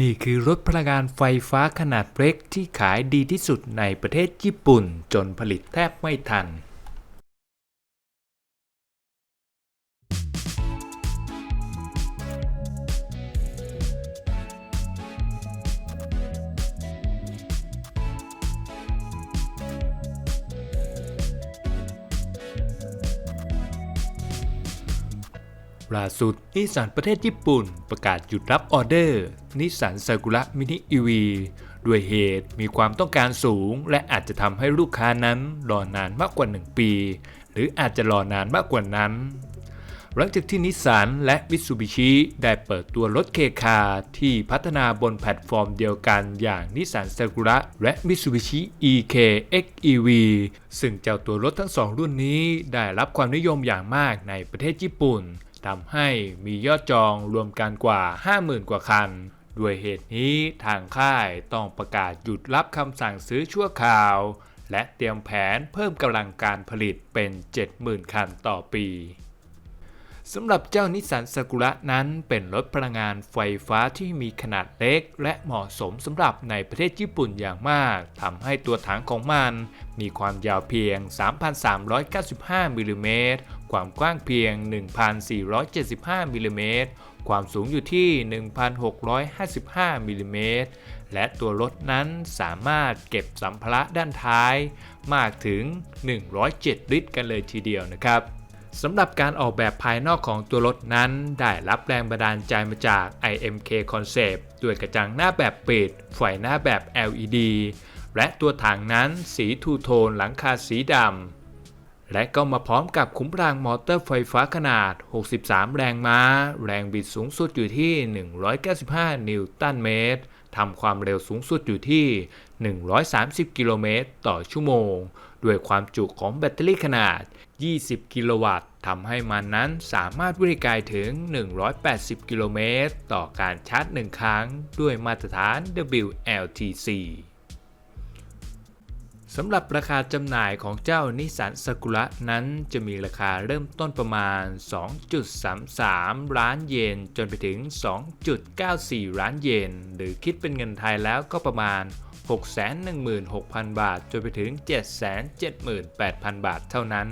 นี่คือรถพลังงานไฟฟ้าขนาดเล็กที่ขายดีที่สุดในประเทศญี่ปุ่น จนผลิตแทบไม่ทัน ล่าสุด นิสสันประเทศญี่ปุ่น ประกาศหยุดรับออเดอร์ นิสสันซากุระมินิอีวีด้วยเหตุมีความต้องการสูง และอาจจะทำให้ลูกค้านั้นรอนานมากกว่า 1 ปี หรืออาจจะรอนานมากกว่านั้น หลังจากที่นิสสันและมิตซูบิชิได้เปิดตัวรถเคคาที่พัฒนาบนแพลตฟอร์มเดียวกันอย่างนิสสันซากุระและมิตซูบิชิ EK XEV ซึ่งเจ้าตัวรถทั้งสองรุ่นนี้ได้รับความนิยมอย่างมากในประเทศญี่ปุ่น ทำให้มียอดจองรวมกันกว่า 50,000 กว่าคัน ด้วยเหตุนี้ทางค่ายต้องประกาศหยุดรับคำสั่งซื้อชั่วคราว และเตรียมแผนเพิ่มกำลังการผลิตเป็น 70,000 คันต่อปีสำหรับเจ้านิสสันซากุระนั้นเป็นรถพลังงานไฟฟ้าที่มีขนาดเล็ก และเหมาะสมสำหรับในประเทศญี่ปุ่นอย่างมากทำให้ตัวถังของมัน มีความยาวเพียง 3,395มิลลิเมตร ความกว้างเพียง 1,475มิลลิเมตร ความสูงอยู่ที่ 1,655มิลลิเมตร และตัวรถนั้นสามารถเก็บสัมภาระด้านท้าย มากถึง 107 ลิตรกันเลยทีเดียวนะครับสำหรับการออกแบบภายนอกของตัวรถนั้น ได้รับแรงบันดาลใจมาจาก IMK Concept ด้วยกระจังหน้าแบบปิดไฟหน้าแบบ LED และตัวถังนั้นสีทูโทนหลังคาสีดำ และก็มาพร้อมกับขุมพลังมอเตอร์ไฟฟ้าขนาด 63 แรงม้า แรงบิดสูงสุดอยู่ที่ 195 นิวตันเมตรทำความเร็วสูงสุดอยู่ที่ 130 กิโลเมตรต่อชั่วโมง ด้วยความจุของแบตเตอรี่ขนาด 20 กิโลวัตต์ทำให้มันนั้นสามารถวิ่งไกลถึง 180 กิโลเมตรต่อการชาร์จ 1 ครั้ง ด้วยมาตรฐาน WLTC สำหรับราคาจำหน่ายของเจ้านิสสันสกุระนั้นจะมีราคาเริ่มต้นประมาณ 2.33 ล้านเยน จนไปถึง 2.94 ล้านเยน หรือคิดเป็นเงินไทยแล้วก็ประมาณ 616,000 บาท จนไปถึง 778,000 บาทเท่านั้น